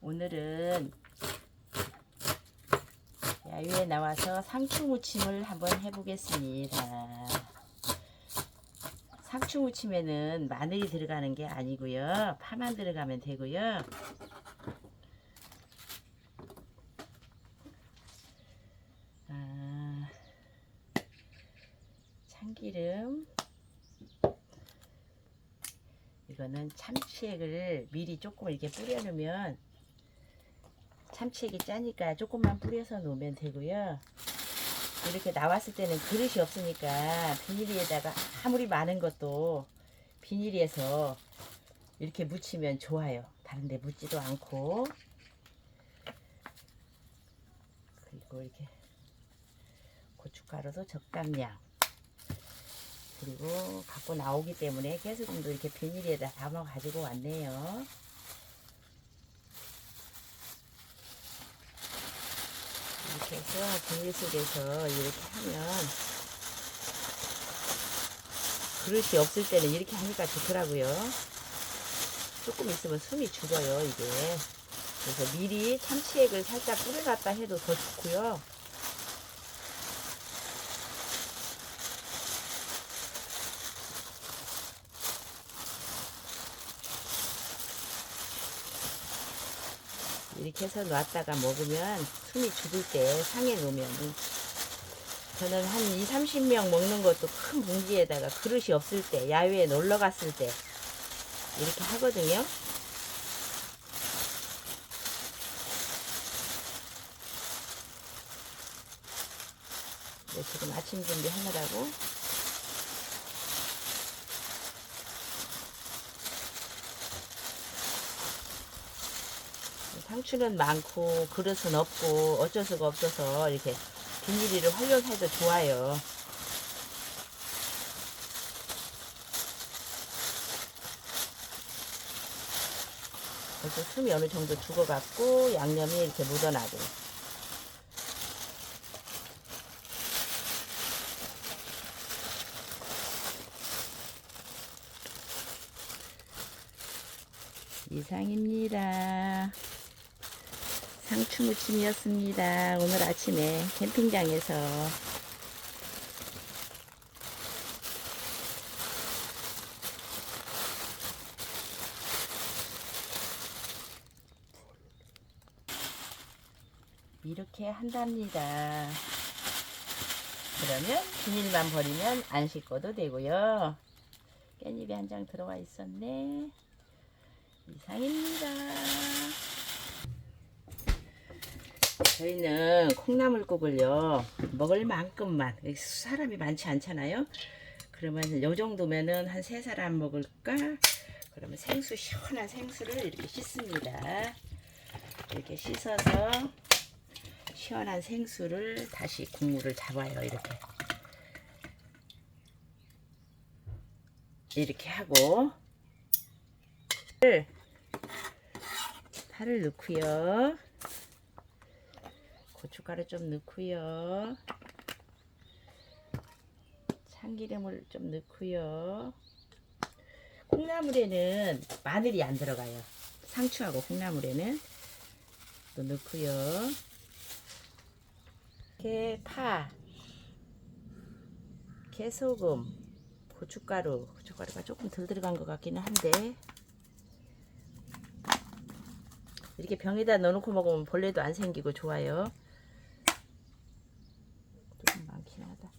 오늘은 야유에 나와서 상추 무침을 한번 해보겠습니다. 상추 무침에는 마늘이 들어가는 게 아니고요. 파만 들어가면 되고요. 아, 참기름 이거는 참치액을 미리 조금 이렇게 뿌려놓으면 참치액이 짜니까 조금만 뿌려서 놓으면 되고요. 이렇게 나왔을 때는 그릇이 없으니까 비닐에다가 아무리 많은 것도 비닐에서 이렇게 묻히면 좋아요. 다른데 묻지도 않고 그리고 이렇게 고춧가루도 적당량 그리고 갖고 나오기 때문에 깨소금도 이렇게 비닐에다 담아 가지고 왔네요. 이렇게 해서 비닐 속에서 이렇게 하면 그릇이 없을 때는 이렇게 하니까 좋더라고요. 조금 있으면 숨이 죽어요, 이게. 그래서 미리 참치액을 살짝 뿌려놨다 해도 더 좋고요. 이렇게 해서 놨다가 먹으면 숨이 죽을 때 상에 놓으면 저는 한 2, 30명 먹는 것도 큰 봉지에다가 그릇이 없을 때 야외에 놀러 갔을 때 이렇게 하거든요. 네, 지금 아침 준비 하느라고 상추는 많고 그릇은 없고 어쩔 수가 없어서 이렇게 비닐을 활용해도 좋아요. 벌써 숨이 어느 정도 죽어갖고 양념이 이렇게 묻어나고 이상입니다. 상추 무침이었습니다. 오늘 아침에 캠핑장에서 이렇게 한답니다. 그러면 비닐만 버리면 안 씻고도 되고요. 깻잎이 한 장 들어와 있었네. 이상입니다. 저희는 콩나물국을요 먹을 만큼만 사람이 많지 않잖아요. 그러면 요 정도면은 한 세 사람 먹을까? 그러면 생수 시원한 생수를 이렇게 씻습니다. 이렇게 씻어서 시원한 생수를 다시 국물을 잡아요. 이렇게 이렇게 하고 파를 넣고요. 고춧가루 좀 넣고요. 참기름을 좀 넣고요. 콩나물에는 마늘이 안 들어가요. 상추하고 콩나물에는 또 넣고요. 이렇게 파, 깨소금, 고춧가루, 고춧가루가 조금 덜 들어간 것 같기는 한데 이렇게 병에다 넣어놓고 먹으면 벌레도 안 생기고 좋아요. 조금 많긴 하다.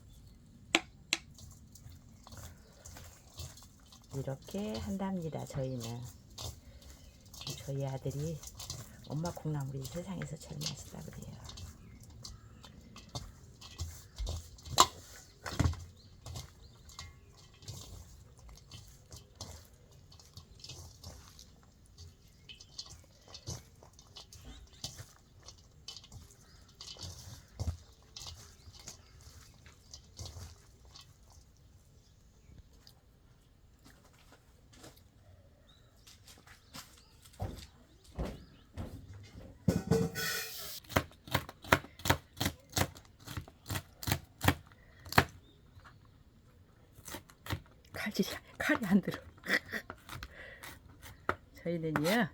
이렇게 한답니다. 저희는 저희 아들이 엄마 콩나물이 세상에서 제일 맛있다 그래요. 칼질이 칼이 안 들어. 저희는요.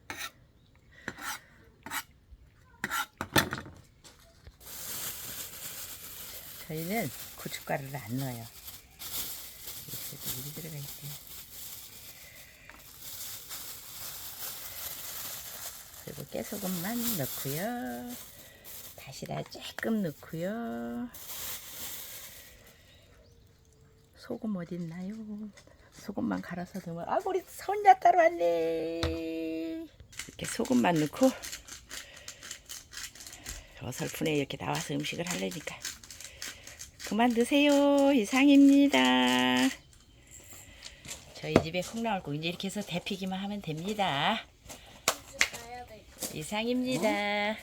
저희는 고춧가루를 안 넣어요. 이렇게 물이 들어가 있어요. 그리고 깨소금만 넣고요. 다시다 조금 넣고요. 소금 어디 있나요? 소금만 갈아서 넣으면 아 우리 손녀 따로 왔네. 이렇게 소금만 넣고 어설프네 이렇게 나와서 음식을 하려니까 그만 드세요 이상입니다. 저희 집에 콩 나올 거 이제 이렇게 해서 데피기만 하면 됩니다. 이상입니다.